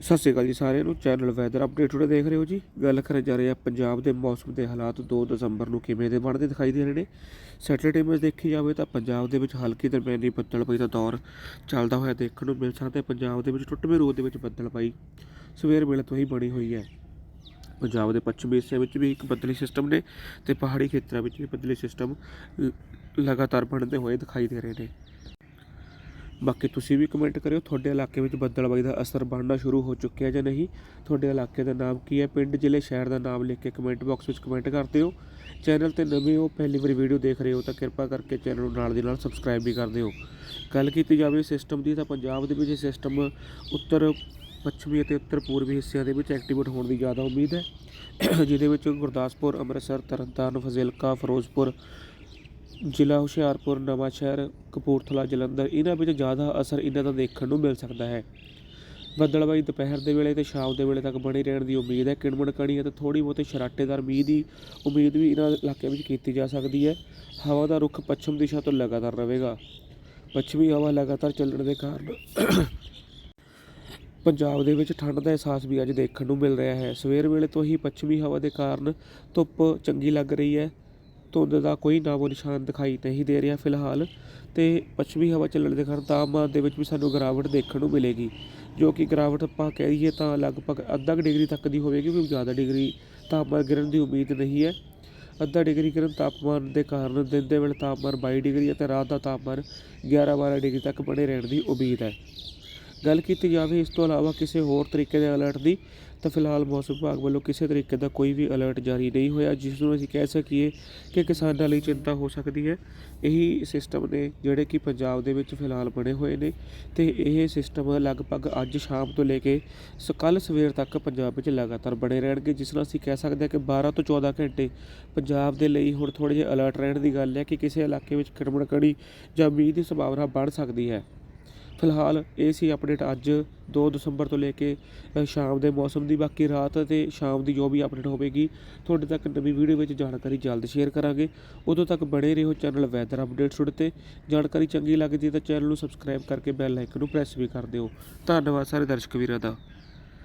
ਸਤਿ ਸ਼੍ਰੀ ਅਕਾਲ ਜੀ ਸਾਰਿਆਂ ਨੂੰ। ਚੈਨਲ ਵੈਦਰ ਅਪਡੇਟ ਟੁਡੇ ਦੇਖ ਰਹੇ ਹੋ ਜੀ। ਗੱਲ ਕਰਨ ਜਾ ਰਹੇ ਹਾਂ ਪੰਜਾਬ ਦੇ ਮੌਸਮ ਦੇ ਹਾਲਾਤ 2 ਦਸੰਬਰ ਨੂੰ ਕਿਵੇਂ ਦੇ ਬਣਦੇ ਦਿਖਾਈ ਦੇ ਰਹੇ ਨੇ। ਸੈਟਰਡੇ ਇਮੇਜ ਦੇਖੀ ਜਾਵੇ ਤਾਂ ਪੰਜਾਬ ਦੇ ਵਿੱਚ ਹਲਕੀ ਦਰਮਿਆਨੀ ਬੱਦਲਬਾਈ ਦਾ ਦੌਰ ਚੱਲਦਾ ਹੋਇਆ ਦੇਖਣ ਨੂੰ ਮਿਲ ਸਕਦਾ ਹੈ। ਪੰਜਾਬ ਦੇ ਵਿੱਚ ਟੁੱਟਵੇਂ ਰੋਦ ਦੇ ਵਿੱਚ ਬੱਦਲਬਾਈ ਸਵੇਰ ਵੇਲੇ ਤੋਂ ਹੀ ਬਣੀ ਹੋਈ ਹੈ। ਪੰਜਾਬ ਦੇ ਪੱਛਮੀ ਹਿੱਸਿਆਂ ਵਿੱਚ ਵੀ ਇੱਕ ਬੱਦਲੀ ਸਿਸਟਮ ਨੇ ਤੇ ਪਹਾੜੀ ਖੇਤਰਾਂ ਵਿੱਚ ਵੀ ਬੱਦਲੀ ਸਿਸਟਮ ਲ- ਲਗਾਤਾਰ ਬਣਦੇ ਹੋਏ ਦਿਖਾਈ ਦੇ ਰਹੇ ਨੇ। ਬਾਕੀ ਤੁਸੀਂ ਵੀ ਕਮੈਂਟ ਕਰਿਓ, ਤੁਹਾਡੇ ਇਲਾਕੇ ਵਿੱਚ ਬੱਦਲਬਾਈ ਦਾ ਅਸਰ ਬਣਨਾ ਸ਼ੁਰੂ ਹੋ ਚੁੱਕਿਆ ਜਾਂ ਨਹੀਂ? ਤੁਹਾਡੇ ਇਲਾਕੇ ਦਾ ਨਾਮ ਕੀ ਹੈ? ਪਿੰਡ, ਜ਼ਿਲ੍ਹੇ, ਸ਼ਹਿਰ ਦਾ ਨਾਮ ਲਿਖ ਕੇ ਕਮੈਂਟ ਬਾਕਸ ਵਿੱਚ ਕਮੈਂਟ ਕਰ ਦਿਓ। ਚੈਨਲ ਤੇ ਨਵੇਂ ਹੋ, ਪਹਿਲੀ ਵਾਰੀ ਵੀਡੀਓ ਦੇਖ ਰਹੇ ਹੋ ਤਾਂ ਕਿਰਪਾ ਕਰਕੇ ਚੈਨਲ ਨੂੰ ਨਾਲ ਦੀ ਨਾਲ ਸਬਸਕ੍ਰਾਈਬ ਵੀ ਕਰ ਦਿਓ। ਗੱਲ ਕੀਤੀ ਜਾਵੇ ਸਿਸਟਮ ਦੀ ਤਾਂ ਪੰਜਾਬ ਦੇ ਵਿੱਚ ਸਿਸਟਮ ਉੱਤਰ, ਪੱਛਮੀ ਅਤੇ ਉੱਤਰ ਪੂਰਬੀ ਹਿੱਸਿਆਂ ਦੇ ਵਿੱਚ ਐਕਟੀਵੇਟ ਹੋਣ ਦੀ ਜ਼ਿਆਦਾ ਉਮੀਦ ਹੈ। ਜਿਹਦੇ ਵਿੱਚ ਗੁਰਦਾਸਪੁਰ, ਅੰਮ੍ਰਿਤਸਰ, ਤਰਨਤਾਰਨ, ਫਜ਼ਿਲਕਾ, ਫਿਰੋਜ਼ਪੁਰ ਜ਼ਿਲ੍ਹਾ ਹੁਸ਼ਿਆਰਪੁਰ, ਨਵਾਂਸ਼ਹਿਰ, ਕਪੂਰਥਲਾ, ਜਲੰਧਰ, ਇਹਨਾਂ ਵਿੱਚ ਜ਼ਿਆਦਾ ਅਸਰ ਇਹਨਾਂ ਦਾ ਦੇਖਣ ਨੂੰ ਮਿਲ ਸਕਦਾ ਹੈ। ਬੱਦਲਬਾਈ ਦੁਪਹਿਰ ਦੇ ਵੇਲੇ ਤੇ ਸ਼ਾਮ ਦੇ ਵੇਲੇ ਤੱਕ ਬਣੀ ਰਹਿਣ ਦੀ ਉਮੀਦ ਹੈ। ਕਿਣਮਣ ਕਣੀ ਅਤੇ ਥੋੜੀ ਬਹੁਤੇ ਸ਼ਰਾਟੇਦਾਰ ਮੀਂਹ ਦੀ ਉਮੀਦ ਵੀ ਇਹਨਾਂ ਇਲਾਕਿਆਂ ਵਿੱਚ ਕੀਤੀ ਜਾ ਸਕਦੀ ਹੈ। ਹਵਾ ਦਾ ਰੁਖ ਪੱਛਮ ਦਿਸ਼ਾ ਤੋਂ ਲਗਾਤਾਰ ਰਹੇਗਾ। ਪੱਛਮੀ ਹਵਾ ਲਗਾਤਾਰ ਚੱਲਣ ਦੇ ਕਾਰਨ ਪੰਜਾਬ ਦੇ ਵਿੱਚ ਠੰਡ ਦਾ ਅਹਿਸਾਸ ਵੀ ਅੱਜ ਦੇਖਣ ਨੂੰ ਮਿਲ ਰਿਹਾ ਹੈ। ਸਵੇਰ ਵੇਲੇ ਤੋਂ ਹੀ ਪੱਛਮੀ ਹਵਾ ਦੇ ਕਾਰਨ ਧੁੱਪ ਚੰਗੀ ਲੱਗ ਰਹੀ ਹੈ। ਧੁੰਦ ਦਾ ਕੋਈ ਨਾਮੋ ਨਿਸ਼ਾਨ ਦਿਖਾਈ ਨਹੀਂ ਦੇ ਰਿਹਾ ਫਿਲਹਾਲ ਤੇ ਪੱਛਮੀ ਹਵਾ ਚੱਲਣ ਦੇ ਕਾਰਨ ਤਾਪਮਾਨ ਦੇ ਵਿੱਚ ਵੀ ਸਾਨੂੰ ਗਿਰਾਵਟ ਦੇਖਣ ਨੂੰ ਮਿਲੇਗੀ। ਜੋ ਕਿ ਗਿਰਾਵਟ ਆਪਾਂ ਕਹਿ ਦਈਏ ਤਾਂ ਲਗਭਗ ਅੱਧਾ ਕੁ ਡਿਗਰੀ ਤੱਕ ਦੀ ਹੋਵੇਗੀ, ਕੋਈ ਜ਼ਿਆਦਾ ਡਿਗਰੀ ਤਾਪਮਾਨ ਗਿਰਨ ਦੀ ਉਮੀਦ ਨਹੀਂ ਹੈ। ਅੱਧਾ ਡਿਗਰੀ ਗਿਰਨ ਤਾਪਮਾਨ ਦੇ ਕਾਰਨ ਦਿਨ ਦੇ ਵੇਲੇ ਤਾਪਮਾਨ 22 ਡਿਗਰੀ ਅਤੇ ਰਾਤ ਦਾ ਤਾਪਮਾਨ 11-12 ਡਿਗਰੀ ਤੱਕ ਬਣੇ ਰਹਿਣ ਦੀ ਉਮੀਦ ਹੈ। ਗੱਲ ਕੀਤੀ ਜਾਵੇ ਇਸ ਤੋਂ ਇਲਾਵਾ ਕਿਸੇ ਹੋਰ ਤਰੀਕੇ ਦੇ ਅਲਰਟ ਦੀ, ਤਾਂ ਫਿਲਹਾਲ ਮੌਸਮ ਵਿਭਾਗ ਵੱਲੋਂ ਕਿਸੇ ਤਰੀਕੇ ਦਾ ਕੋਈ ਵੀ ਅਲਰਟ ਜਾਰੀ ਨਹੀਂ ਹੋਇਆ, ਜਿਸ ਨੂੰ ਅਸੀਂ ਕਹਿ ਸਕੀਏ ਕਿ ਕਿਸਾਨਾਂ ਲਈ ਚਿੰਤਾ ਹੋ ਸਕਦੀ ਹੈ। ਇਹੀ ਸਿਸਟਮ ਨੇ ਜਿਹੜੇ ਕਿ ਪੰਜਾਬ ਦੇ ਵਿੱਚ ਫਿਲਹਾਲ ਬਣੇ ਹੋਏ ਨੇ ਤੇ ਇਹ ਸਿਸਟਮ ਲਗਭਗ ਅੱਜ ਸ਼ਾਮ ਤੋਂ ਲੈ ਕੇ ਕੱਲ ਸਵੇਰ ਤੱਕ ਪੰਜਾਬ ਵਿੱਚ ਲਗਾਤਾਰ ਬਣੇ ਰਹਿਣਗੇ, ਜਿਸ ਨਾਲ ਅਸੀਂ ਕਹਿ ਸਕਦੇ ਹਾਂ ਕਿ 12 ਤੋਂ 14 ਘੰਟੇ ਪੰਜਾਬ ਦੇ ਲਈ ਹੁਣ ਥੋੜ੍ਹੇ ਜਿਹੇ ਅਲਰਟ ਰਹਿਣ ਦੀ ਗੱਲ ਹੈ ਕਿ ਕਿਸੇ ਇਲਾਕੇ ਵਿੱਚ ਕਿਰਮਣ ਜਾਂ ਮੀਂਹ ਦੀ ਸੰਭਾਵਨਾ ਬਣ ਸਕਦੀ ਹੈ। ਫਿਲਹਾਲ ਇਹ ਸੀ ਅਪਡੇਟ ਅੱਜ 2 ਦਸੰਬਰ ਤੋਂ ਲੈ ਕੇ ਸ਼ਾਮ ਦੇ ਮੌਸਮ ਦੀ, ਬਾਕੀ ਰਾਤ ਅਤੇ ਸ਼ਾਮ ਦੀ ਜੋ ਵੀ ਅਪਡੇਟ ਹੋਵੇਗੀ, ਤੁਹਾਡੇ ਤੱਕ ਨਵੀਂ ਵੀਡੀਓ ਵਿੱਚ ਜਾਣਕਾਰੀ ਜਲਦ ਸ਼ੇਅਰ ਕਰਾਂਗੇ। ਉਦੋਂ ਤੱਕ ਬਣੇ ਰਹੋ ਚੈਨਲ ਵੈਦਰ ਅਪਡੇਟਸ ਉੜ ਤੇ। ਜਾਣਕਾਰੀ ਚੰਗੀ ਲੱਗਦੀ ਹੈ ਤਾਂ ਚੈਨਲ ਨੂੰ ਸਬਸਕ੍ਰਾਈਬ ਕਰਕੇ ਬੈਲ ਆਈਕਨ ਨੂੰ ਪ੍ਰੈਸ ਵੀ ਕਰ ਦਿਓ। ਧੰਨਵਾਦ ਸਾਰੇ ਦਰਸ਼ਕ ਵੀਰਾਂ ਦਾ।